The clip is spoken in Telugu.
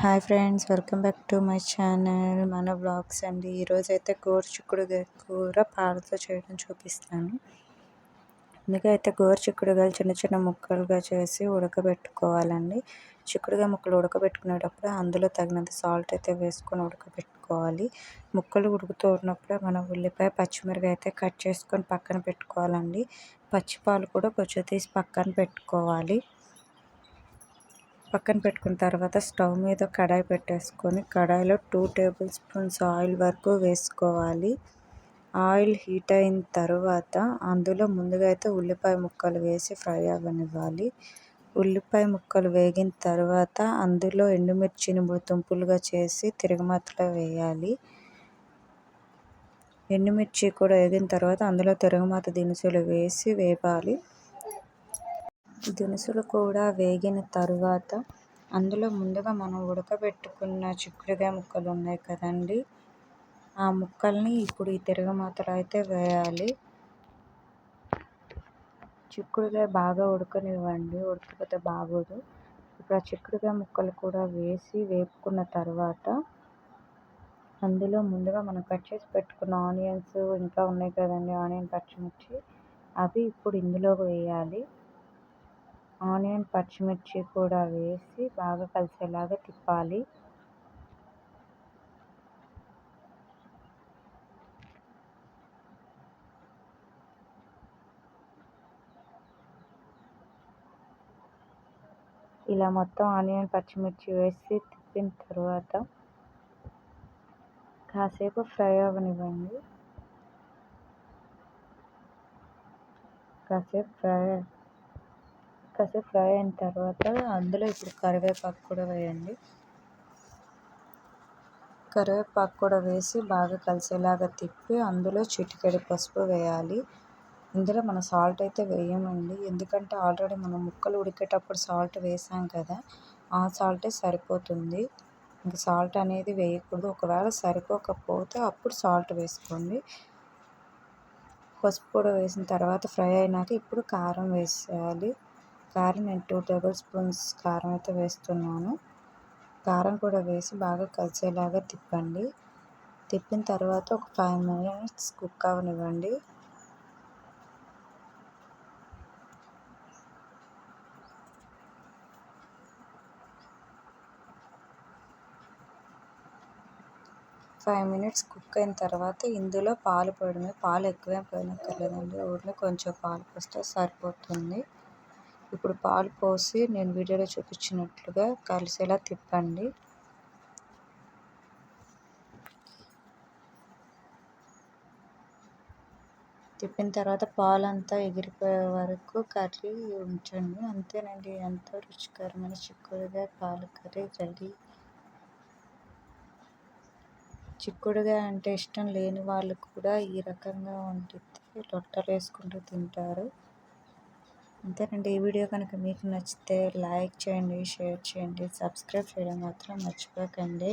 Hi friends welcome back to my channel మన బ్లాగ్స్ అండి. ఈరోజు అయితే గోరుచిక్కుడుగాయ కూర పాలతో చేయడం చూపిస్తాను. ముందుగా అయితే గోరుచిక్కుడుగాయలు చిన్న చిన్న ముక్కలుగా చేసి ఉడకబెట్టుకోవాలండి. చిక్కుడుగా ముక్కలు ఉడకబెట్టుకునేటప్పుడు అందులో తగినంత సాల్ట్ అయితే వేసుకొని ఉడకబెట్టుకోవాలి. ముక్కలు ఉడుకుతూ ఉన్నప్పుడే మనం ఉల్లిపాయ పచ్చిమిరపకాయ అయితే కట్ చేసుకొని పక్కన పెట్టుకోవాలండి. పచ్చిపాలు కూడా కొంచెం తీసి పక్కన పెట్టుకోవాలి. పక్కన పెట్టుకున్న తర్వాత స్టవ్ మీద కడాయి పెట్టేసుకొని కడాయిలో టూ టేబుల్ స్పూన్స్ ఆయిల్ వరకు వేసుకోవాలి. ఆయిల్ హీట్ అయిన తర్వాత అందులో ముందుగా అయితే ఉల్లిపాయ ముక్కలు వేసి ఫ్రై అవ్వనివ్వాలి. ఉల్లిపాయ ముక్కలు వేగిన తర్వాత అందులో ఎండుమిర్చిని తుంపులుగా చేసి తిరగమాతలో వేయాలి. ఎండుమిర్చి కూడా వేగిన తర్వాత అందులో తిరగమాత దినుసులు వేసి వేపాలి. దినుసులు కూడా వేగిన తరువాత అందులో ముందుగా మనం ఉడకబెట్టుకున్న చిక్కుడుకాయ ముక్కలు ఉన్నాయి కదండి. ఆ ముక్కల్ని ఇప్పుడు ఈ తిరగమాతలో అయితే వేయాలి. చిక్కుడుకాయ బాగా ఉడకనివ్వండి. ఉడకపోతే బాగోదు. ఇప్పుడు ఆ చిక్కుడుకాయ ముక్కలు కూడా వేసి వేపుకున్న తర్వాత అందులో ముందుగా మనం కట్ చేసి పెట్టుకున్న ఆనియన్స్ ఇంకా ఉన్నాయి కదండి. ఆనియన్ పచ్చిమిర్చి అవి ఇప్పుడు ఇందులో వేయాలి. ఆనియన్ పచ్చిమిర్చి కూడా వేసి బాగా కలిసేలాగా తిప్పాలి. ఇలా మొత్తం ఆనియన్ పచ్చిమిర్చి వేసి తిప్పిన తర్వాత కాసేపు ఫ్రై అవ్వనివ్వండి. కాసేపు ఫ్రై కాసేపు ఫ్రై అయిన తర్వాత అందులో ఇప్పుడు కరివేపాకు కూడా వేయండి. కరివేపాకు కూడా వేసి బాగా కలిసేలాగా తిప్పి అందులో చిటికెడు పసుపు వేయాలి. ఇందులో మనం సాల్ట్ అయితే వేయమండి. ఎందుకంటే ఆల్రెడీ మనం ముక్కలు ఉడికేటప్పుడు సాల్ట్ వేసాం కదా ఆ సాల్టే సరిపోతుంది. ఇంక సాల్ట్ అనేది వేయకూడదు. ఒకవేళ సరిపోకపోతే అప్పుడు సాల్ట్ వేసుకోండి. పసుపు కూడా వేసిన తర్వాత ఫ్రై అయినాక ఇప్పుడు కారం వేసేయాలి. కారం నేను టూ టేబుల్ స్పూన్స్ కారం అయితే వేస్తున్నాను. కారం కూడా వేసి బాగా కలిసేలాగా తిప్పండి. తిప్పిన తర్వాత ఒక ఫైవ్ మినిట్స్ కుక్ అవనివ్వండి. ఫైవ్ మినిట్స్ కుక్ అయిన తర్వాత ఇందులో పాలు పోయడమే పాలు ఎక్కువే పోయినక్కర్లేదండి. ఊరిలో కొంచెం పాలు పోస్తే సరిపోతుంది. ఇప్పుడు పాలు పోసి నేను వీడియోలో చూపించినట్లుగా కలిసేలా తిప్పండి. తిప్పిన తర్వాత పాలంతా ఎగిరిపోయే వరకు కర్రీ ఉంచండి. అంతేనండి ఎంతో రుచికరమైన చిక్కుడుగా పాలు కర్రీ రెడీ. చిక్కుడుగా అంటే ఇష్టం లేని వాళ్ళు కూడా ఈ రకంగా వండితే లొట్టలు వేసుకుంటూ తింటారు. అంతేనండి. ఈ వీడియో కనుక మీకు నచ్చితే లైక్ చేయండి షేర్ చేయండి సబ్స్క్రైబ్ చేయడం మాత్రం మర్చిపోకండి.